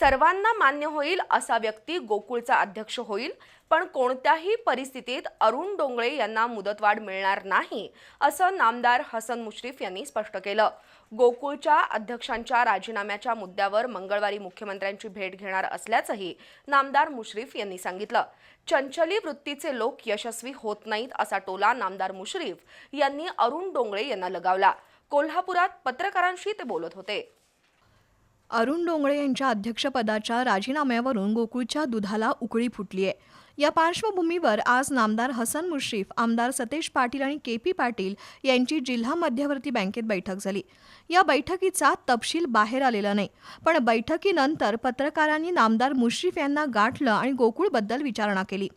सर्वांना मान्य होईल असा व्यक्ती गोकुळचा अध्यक्ष होईल पण कोणत्याही परिस्थितीत अरुण डोंगळे यांना मुदतवाढ मिळणार नाही असं नामदार हसन मुश्रीफ यांनी स्पष्ट केलं. गोकुळच्या अध्यक्षांच्या राजीनाम्याच्या मुद्द्यावर मंगळवारी मुख्यमंत्र्यांची भेट घेणार असल्याचंही नामदार मुश्रीफ यांनी सांगितलं. चंचली वृत्तीचे लोक यशस्वी होत नाहीत असा टोला नामदार मुश्रीफ यांनी अरुण डोंगळे यांना लगावला. कोल्हापुरात पत्रकारांशी ते बोलत होते. अरुण डोंगळे यांच्या अध्यक्षपदाच्या राजीनाम्यावरून गोकुळच्या दुधाला उकळी फुटली आहे. या पार्श्वभूमीवर आज नामदार हसन मुश्रीफ आमदार सतेज पाटील आणि के पी पाटील यांची जिल्हा मध्यवर्ती बँकेत बैठक झाली. या बैठकीचा तपशील बाहेर आलेला नाही पण बैठकीनंतर पत्रकारांनी नामदार मुश्रीफ यांना गाठलं आणि गोकुळबद्दल विचारणा केली.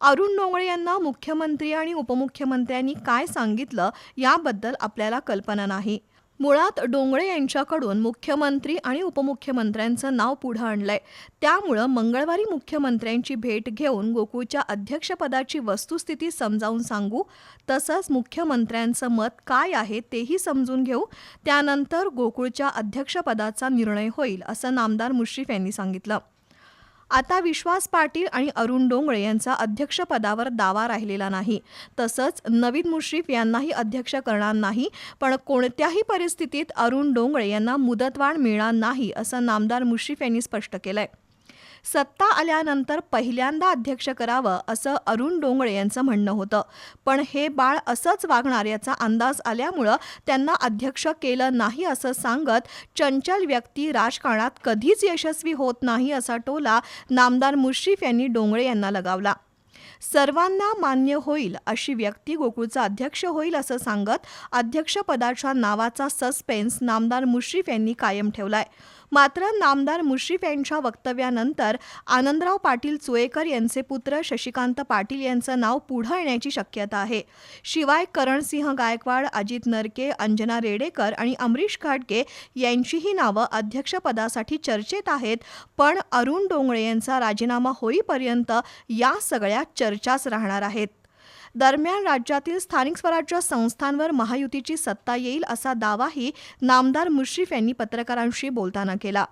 अरुण डोंगळे यांना मुख्यमंत्री आणि उपमुख्यमंत्र्यांनी काय सांगितलं याबद्दल आपल्याला कल्पना नाही. मुळात डोंगळे यांच्याकडून मुख्यमंत्री आणि उपमुख्यमंत्र्यांचं नाव पुढं आणलंय. त्यामुळं मंगळवारी मुख्यमंत्र्यांची भेट घेऊन गोकुळच्या अध्यक्षपदाची वस्तुस्थिती समजावून सांगू तसंच मुख्यमंत्र्यांचं मत काय आहे तेही समजून घेऊ त्यानंतर गोकुळच्या अध्यक्षपदाचा निर्णय होईल असं नामदार मुश्रीफ यांनी सांगितलं. आता विश्वास पाटील आणि अरुण डोंगळे यांचा अध्यक्षपदावर दावा राहिलेला नाही. तसंच नवीन मुश्रीफ यांनाही अध्यक्ष करणार नाही पण कोणत्याही परिस्थितीत अरुण डोंगळे यांना मुदतवाढ मिळणार नाही असं नामदार मुश्रीफ यांनी स्पष्ट केलंय. सत्ता आल्यानंतर पहिल्यांदा अध्यक्ष करावं असं अरुण डोंगळे यांचं म्हणणं होतं. पण हे बाळ असंच वागणार याचा अंदाज आल्यामुळं त्यांना अध्यक्ष केलं नाही असं सांगत चंचल व्यक्ती राजकारणात कधीच यशस्वी होत नाही असा टोला नामदार मुश्रीफ यांनी डोंगळे यांना लगावला. सर्वांना मान्य होईल अशी व्यक्ती गोकुळचा अध्यक्ष होईल असं सांगत अध्यक्षपदाच्या नावाचा सस्पेन्स नामदार मुश्रीफ यांनी कायम ठेवलाय. मात्र नामदार मुश्रीफ यांच्या वक्तव्यानंतर आनंदराव पाटील चुएकर यांचे पुत्र शशिकांत पाटील यांचं नाव पुढं येण्याची शक्यता आहे. शिवाय करणसिंह गायकवाड अजित नरके अंजना रेडेकर आणि अमरीश घाटगे यांचीही नावं अध्यक्षपदासाठी चर्चेत आहेत पण अरुण डोंगळे यांचा राजीनामा होईपर्यंत या सगळ्या चर्चाच राहणार आहेत. दरम्यान राज्यातील स्थानिक स्वराज्य संस्थांवर महायुतीची सत्ता येईल असा दावाही नामदार मुश्रीफ यांनी पत्रकारांशी बोलताना केला.